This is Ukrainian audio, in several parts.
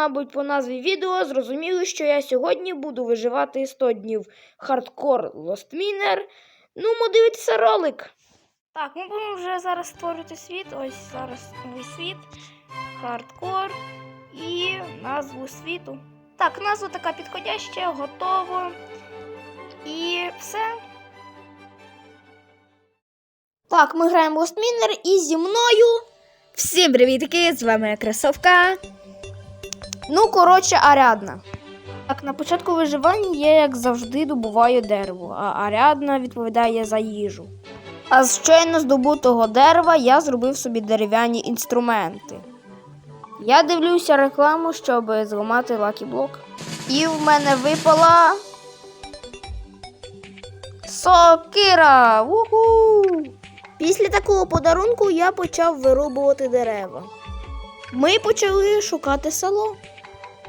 мабуть, по назві відео зрозуміли, що я сьогодні буду виживати 100 днів хардкор Miner. Ну, ми дивитися ролик. Так, ми будемо вже зараз створити світ. Ось зараз новий світ, хардкор і назву світу. Так, назва така підходяща, готово. І все. Так, ми граємо в Lost і зі мною. Всім привітки! З вами Красовка. Ну, коротше, Арядна. Так, на початку виживання я, як завжди, добуваю дерево, а Арядна відповідає за їжу. А з щойно здобутого дерева я зробив собі дерев'яні інструменти. Я дивлюся рекламу, щоб зламати лакіблок. І в мене випала. Сокира! Уху! Після такого подарунку я почав вирубувати дерева. Ми почали шукати село.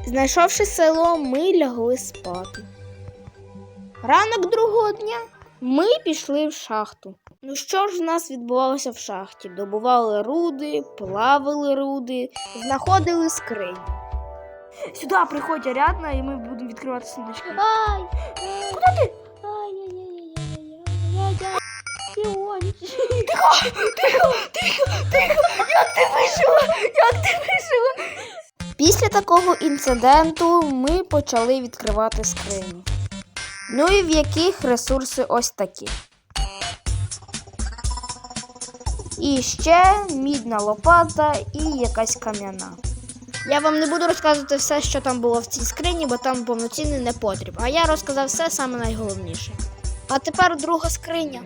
Знайшовши село, ми лягли спати. Ранок другого дня ми пішли в шахту. Ну що ж в нас відбувалося в шахті? Добували руди, плавили руди, знаходили скрині. Сюди приходь рядна, і ми будемо відкривати сундучки. Ай! Куди ти? Тихо, тихо, тихо, тихо! Як ти вижила? Як ти вижила? Після такого інциденту ми почали відкривати скрині. Ну і в яких ресурси ось такі. І ще мідна лопата і якась кам'яна. Я вам не буду розказувати все, що там було в цій скрині, бо там повноцінний не потріб. А я розказав все саме найголовніше. А тепер друга скриня.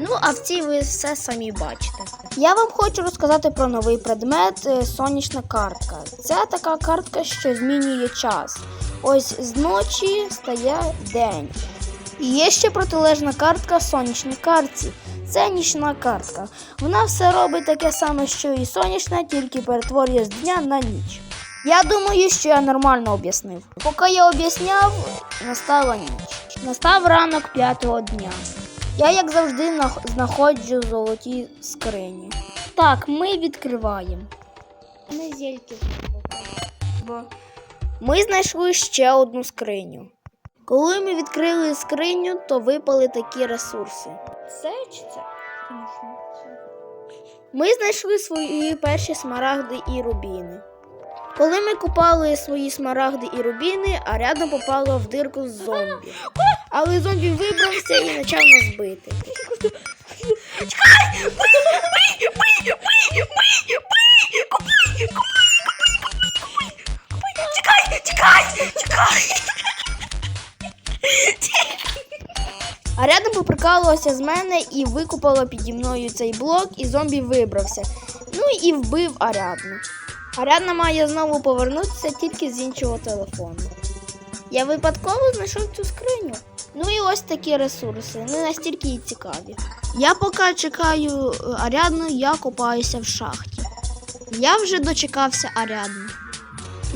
Ну, а в цій ви все самі бачите. Я вам хочу розказати про новий предмет е, сонячна картка. Це така картка, що змінює час. Ось з ночі стає день. І є ще протилежна картка сонячній картці. Це нічна картка. Вона все робить таке саме, що і сонячна, тільки перетворює з дня на ніч. Я думаю, що я нормально об'яснив. Поки я об'ясняв, настала ніч. Настав ранок п'ятого дня. Я, як завжди, знаходжу золоті скрині. Так, ми відкриваємо. Ми зельки Бо ми знайшли ще одну скриню. Коли ми відкрили скриню, то випали такі ресурси. Це чи це? Ми знайшли свої перші смарагди і рубіни. Коли ми купали свої смарагди і рубіни, а рядом попало в дирку з зомбі. Але зомбі вибрався і почав нас бити. Чекай! Бий! Бий! Бий! Бий! Бий! Купай! Купай! Купай! Чекай! Чекай! Чекай! А рядом поприкалувався з мене і викупало піді мною цей блок, і зомбі вибрався. Ну і вбив Арядну. Арядна має знову повернутися тільки з іншого телефону. Я випадково знайшов цю скриню. Ну і ось такі ресурси, не настільки і цікаві. Я поки чекаю е, Арядну, я копаюся в шахті. Я вже дочекався Арядну.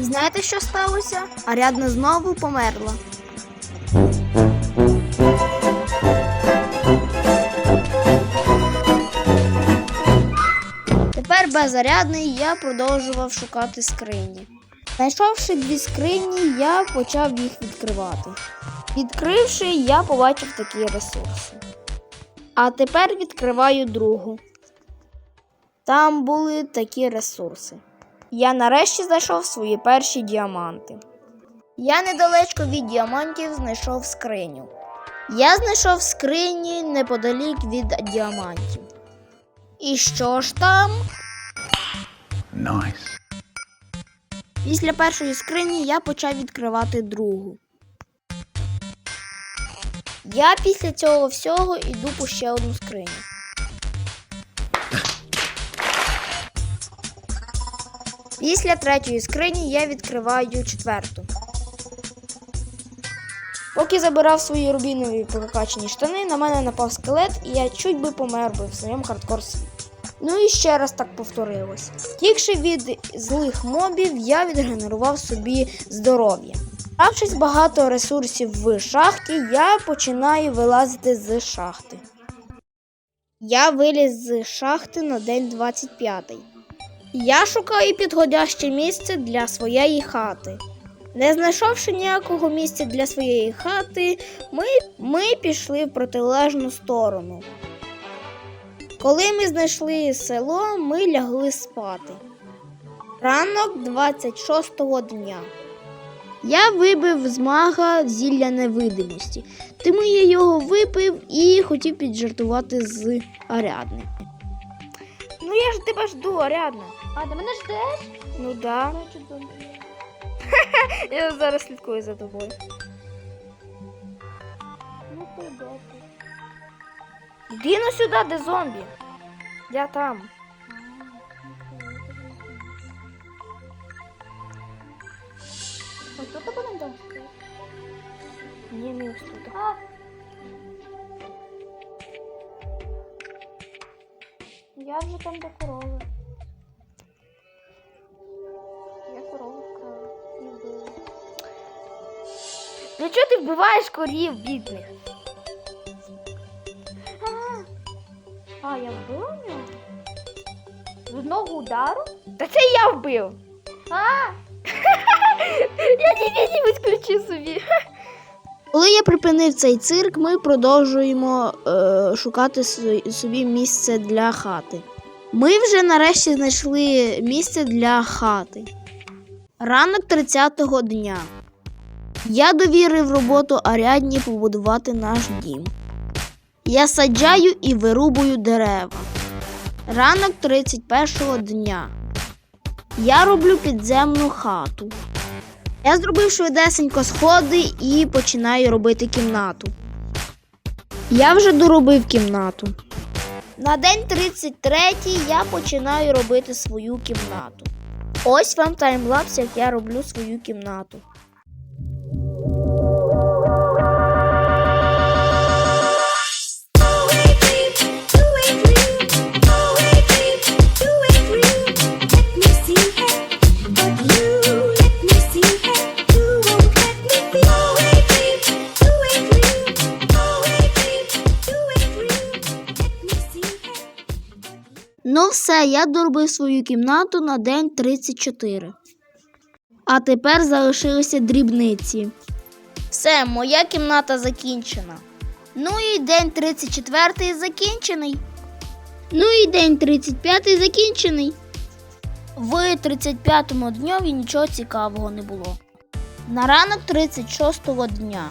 І знаєте, що сталося? Арядна знову померла. Тепер беззарядний я продовжував шукати скрині. Знайшовши дві скрині, я почав їх відкривати. Відкривши, я побачив такі ресурси. А тепер відкриваю другу. Там були такі ресурси. Я нарешті знайшов свої перші діаманти. Я недалечко від діамантів знайшов скриню. Я знайшов скрині неподалік від діамантів. І що ж там? Nice. Після першої скрині я почав відкривати другу. Я після цього всього йду по ще одну скриню. Після третьої скрині я відкриваю четверту. Поки забирав свої рубінові прокачані штани, на мене напав скелет, і я чуть би помер би в своєму хардкор світі. Ну і ще раз так повторилось. Тікши від злих мобів, я відгенерував собі здоров'я. Бравшись багато ресурсів в шахті, я починаю вилазити з шахти. Я виліз з шахти на день 25. Я шукаю підходяще місце для своєї хати. Не знайшовши ніякого місця для своєї хати, ми, ми пішли в протилежну сторону. Коли ми знайшли село, ми лягли спати. Ранок 26-го дня. Я вибив з мага зілля невидимості, тому я його випив і хотів піджартувати з Арядни. Ну я ж тебе жду, Арядна. А ти мене ждеш? Ну да. Я зараз слідкую за тобою. Ну ти добре. Іди ну сюди, де зомбі. Я там. Ось тут будемо далі? Ні, не ось тут. А. Я вже там де корови. Я корову вкрала. і вбила. Для чого ти вбиваєш корів бідних? А, а я вбила нього? З одного удару? Та це я вбив. А! Я не відключи собі. Коли я припинив цей цирк, ми продовжуємо е, шукати собі місце для хати. Ми вже нарешті знайшли місце для хати. Ранок 30-го дня. Я довірив роботу Арядні побудувати наш дім. Я саджаю і вирубую дерева. Ранок 31-го дня. Я роблю підземну хату. Я зробив швидесенько сходи і починаю робити кімнату. Я вже доробив кімнату. На день 33 я починаю робити свою кімнату. Ось вам таймлапс, як я роблю свою кімнату. Все, я доробив свою кімнату на день 34. А тепер залишилися дрібниці. Все, моя кімната закінчена. Ну і день 34 закінчений. Ну і день 35 закінчений. В 35-му дньові нічого цікавого не було. На ранок 36-го дня.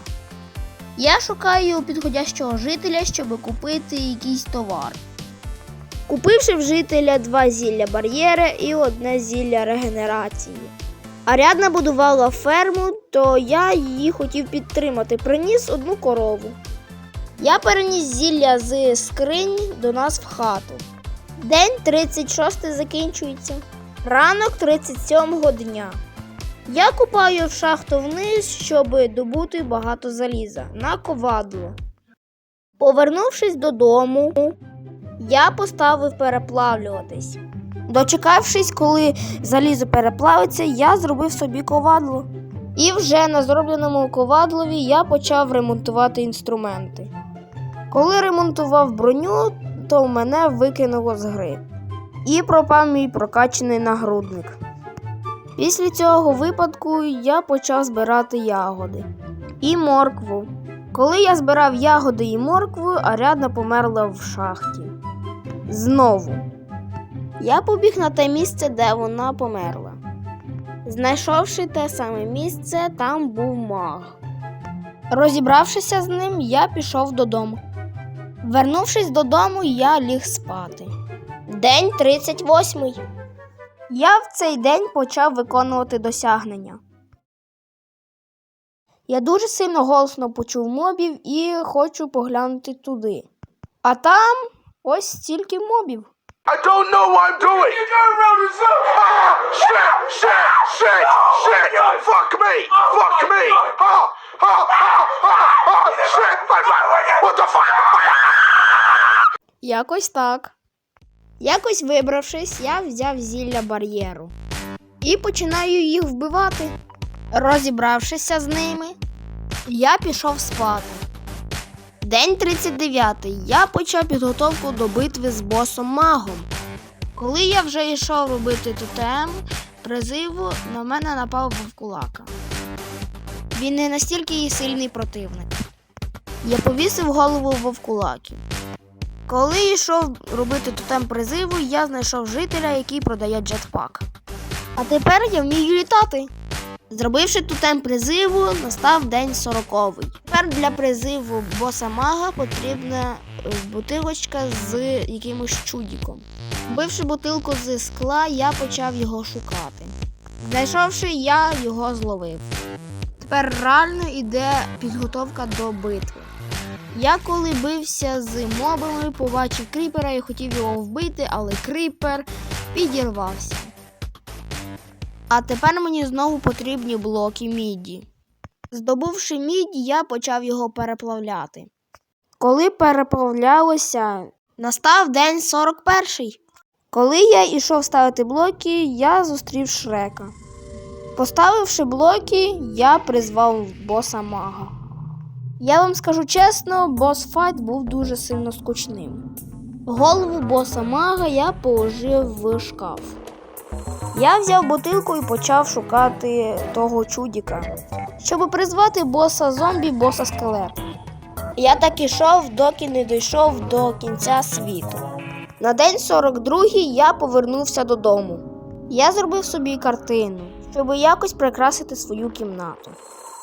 Я шукаю підходящого жителя, щоб купити якийсь товар. Купивши в жителя два зілля бар'єра і одне зілля регенерації. Арядна будувала ферму, то я її хотів підтримати. Приніс одну корову. Я переніс зілля з скринь до нас в хату. День 36 закінчується. Ранок 37-го дня. Я купаю в шахту вниз, щоб добути багато заліза на ковадло. Повернувшись додому, я поставив переплавлюватись. Дочекавшись, коли залізо переплавиться, я зробив собі ковадло. І вже на зробленому ковадлові я почав ремонтувати інструменти. Коли ремонтував броню, то мене викинуло з гри. І пропав мій прокачаний нагрудник. Після цього випадку я почав збирати ягоди і моркву. Коли я збирав ягоди і моркву, Арядна померла в шахті. Знову. Я побіг на те місце, де вона померла. Знайшовши те саме місце, там був маг. Розібравшися з ним, я пішов додому. Вернувшись додому, я ліг спати. День 38. Я в цей день почав виконувати досягнення. Я дуже сильно голосно почув мобів і хочу поглянути туди. А там ось стільки мобів. I don't know what I'm doing. You got around the zone. Ah, shit, shit, shit, shit. Fuck me, fuck me. Ah, ah, ah, ah, ah, shit. What the fuck? Якось так. Якось вибравшись, я взяв зілля бар'єру і починаю їх вбивати. Розібравшися з ними, я пішов спати. День 39. Я почав підготовку до битви з босом магом. Коли я вже йшов робити тотем призиву, на мене напав вовкулака. Він не настільки і сильний противник. Я повісив голову вовкулаки. Коли йшов робити тотем призиву, я знайшов жителя, який продає джетпак. А тепер я вмію літати. Зробивши тотем призиву, настав день сороковий. Тепер для призиву боса мага потрібна е, бутилочка з якимось чудіком. Вбивши бутилку з скла, я почав його шукати. Знайшовши, я його зловив. Тепер реально йде підготовка до битви. Я коли бився з мобами, побачив кріпера і хотів його вбити, але кріпер підірвався. А тепер мені знову потрібні блоки міді. Здобувши мідь, я почав його переплавляти. Коли переплавлялося, настав день 41. Коли я йшов ставити блоки, я зустрів Шрека. Поставивши блоки, я призвав боса мага. Я вам скажу чесно, бос файт був дуже сильно скучним. Голову боса мага я положив в шкаф. Я взяв бутилку і почав шукати того чудіка, щоб призвати боса зомбі, боса скелета. Я так ішов, доки не дійшов до кінця світу. На день 42 я повернувся додому. Я зробив собі картину, щоб якось прикрасити свою кімнату.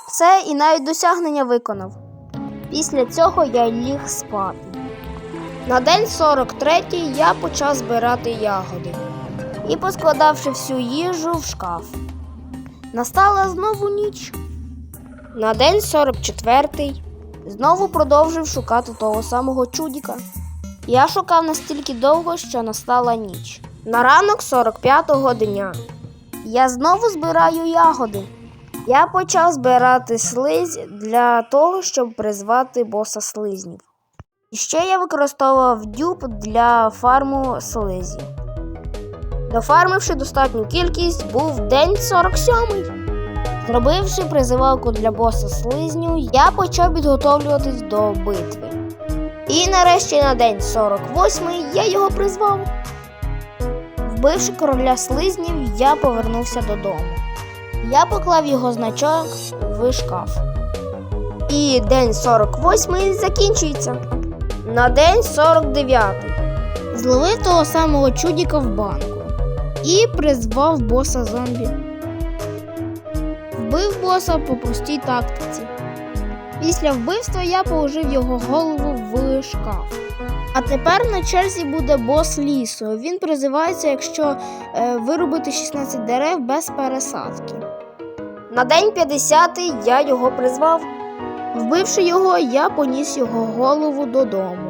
Все і навіть досягнення виконав. Після цього я ліг спати. На день 43 я почав збирати ягоди і поскладавши всю їжу в шкаф. Настала знову ніч. На день 44 знову продовжив шукати того самого чудіка. Я шукав настільки довго, що настала ніч. На ранок 45-го дня я знову збираю ягоди. Я почав збирати слизь для того, щоб призвати боса слизнів. І ще я використовував дюб для фарму слизі. Дофармивши достатню кількість, був день 47. Зробивши призивалку для боса слизню, я почав підготовлюватись до битви. І нарешті на день 48 я його призвав. Вбивши короля слизнів, я повернувся додому. Я поклав його значок в шкаф. І день 48 закінчується. На день 49 зловив того самого чудіка в банку і призвав боса зомбі. Вбив боса по простій тактиці. Після вбивства я положив його голову в шкаф. А тепер на черзі буде бос лісу. Він призивається, якщо е, вирубити 16 дерев без пересадки. На день 50 я його призвав. Вбивши його, я поніс його голову додому.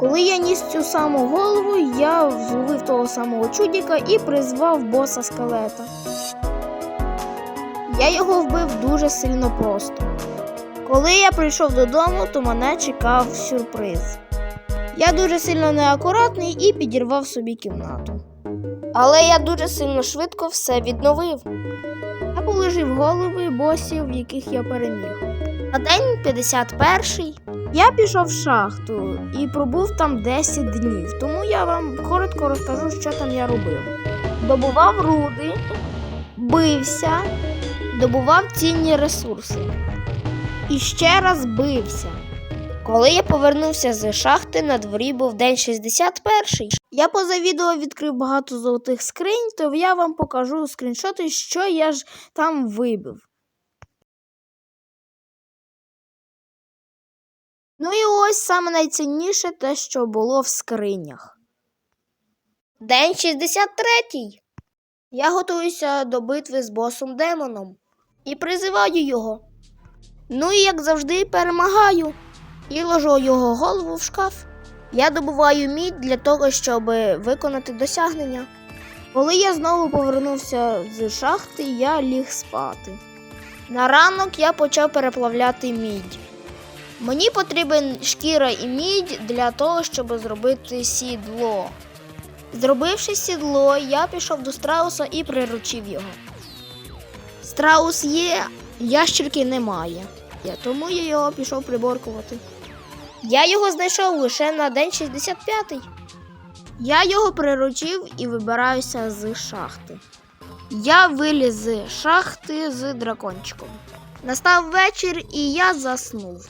Коли я ніс цю саму голову, я зловив того самого чудіка і призвав боса скелета. Я його вбив дуже сильно просто. Коли я прийшов додому, то мене чекав сюрприз. Я дуже сильно неакуратний і підірвав собі кімнату. Але я дуже сильно швидко все відновив. Я положив голови босів, яких я переміг. На день 51 я пішов в шахту і пробув там 10 днів, тому я вам коротко розкажу, що там я робив. Добував руди, бився, добував цінні ресурси. І ще раз бився. Коли я повернувся з шахти, на дворі був день 61. Я поза відео відкрив багато золотих скринь, то я вам покажу скріншоти, що я ж там вибив. Ну і ось саме найцінніше те, що було в скринях. День 63. Я готуюся до битви з босом демоном і призиваю його. Ну і як завжди перемагаю і ложу його голову в шкаф. Я добуваю мідь для того, щоб виконати досягнення. Коли я знову повернувся з шахти, я ліг спати. На ранок я почав переплавляти мідь. Мені потрібен шкіра і мідь для того, щоб зробити сідло. Зробивши сідло, я пішов до страуса і приручив його. Страус є, ящерки немає, Я- тому я його пішов приборкувати. Я його знайшов лише на день 65. Я його приручив і вибираюся з шахти. Я виліз з шахти з дракончиком. Настав вечір і я заснув.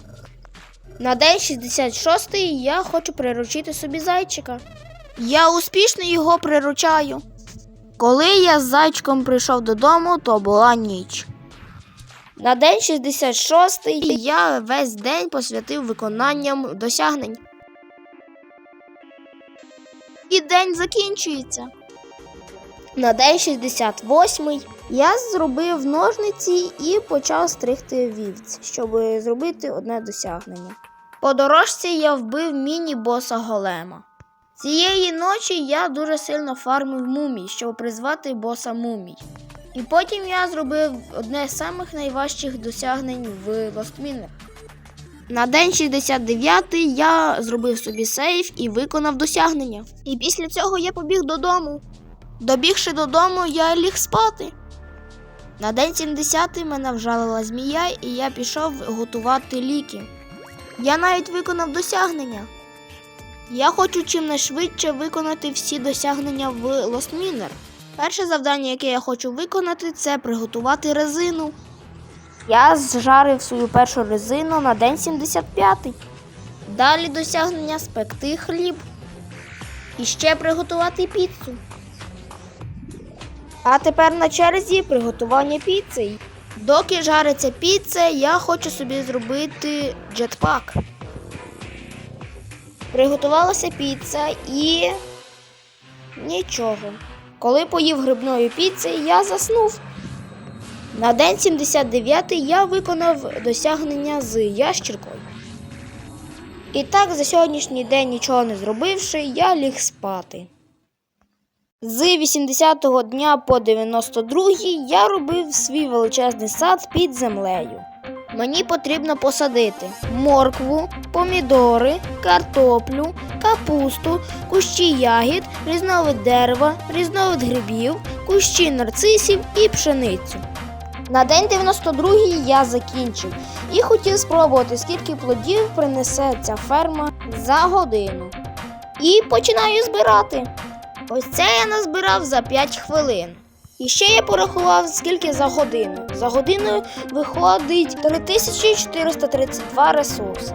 На день 66 я хочу приручити собі зайчика. Я успішно його приручаю. Коли я з зайчиком прийшов додому, то була ніч. На день 66 я весь день посвятив виконанням досягнень. І день закінчується. На день 68 я зробив ножниці і почав стригти вівць, щоб зробити одне досягнення. По дорожці я вбив міні-боса голема. Цієї ночі я дуже сильно фармив мумій, щоб призвати боса мумій. І потім я зробив одне з самих найважчих досягнень в Лостмінер. На день 69 я зробив собі сейф і виконав досягнення. І після цього я побіг додому. Добігши додому, я ліг спати. На день 70 мене вжалила змія, і я пішов готувати ліки. Я навіть виконав досягнення. Я хочу чимнайшвидше виконати всі досягнення в Лостмінер. Перше завдання, яке я хочу виконати, це приготувати резину. Я зжарив свою першу резину на день 75. Далі досягнення спекти хліб. І ще приготувати піцу. А тепер на черзі приготування піци. Доки жариться піца, я хочу собі зробити джетпак. Приготувалася піца і нічого. Коли поїв грибної піци, я заснув. На день 79 я виконав досягнення з ящіркою. І так, за сьогоднішній день нічого не зробивши, я ліг спати. З 80-го дня по 92-й я робив свій величезний сад під землею. Мені потрібно посадити моркву, помідори, картоплю, капусту, кущі ягід, різновид дерева, різновид грибів, кущі нарцисів і пшеницю. На день 92 я закінчив і хотів спробувати, скільки плодів принесе ця ферма за годину. І починаю збирати. Ось це я назбирав за 5 хвилин. І ще я порахував, скільки за годину. За годину виходить 3432 ресурси.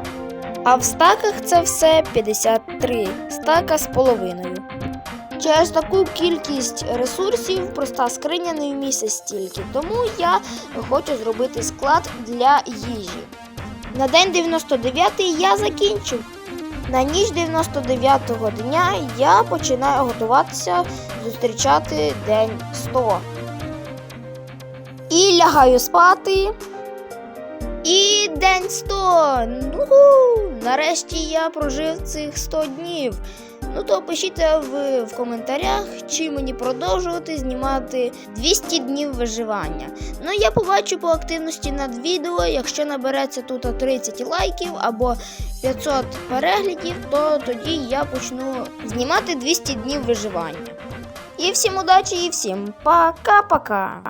А в стаках це все 53 стака з половиною. Через таку кількість ресурсів проста скриня не вмістить стільки, тому я хочу зробити склад для їжі. На день 99 я закінчив. На ніч 99-го дня я починаю готуватися зустрічати день 100. І лягаю спати. І день 100. Ну, нарешті я прожив цих 100 днів. Ну то пишіть в, в коментарях, чи мені продовжувати знімати 200 днів виживання. Ну я побачу по активності над відео. Якщо набереться тут 30 лайків або 500 переглядів, то тоді я почну знімати 200 днів виживання. І всім удачі, і всім пока-пока!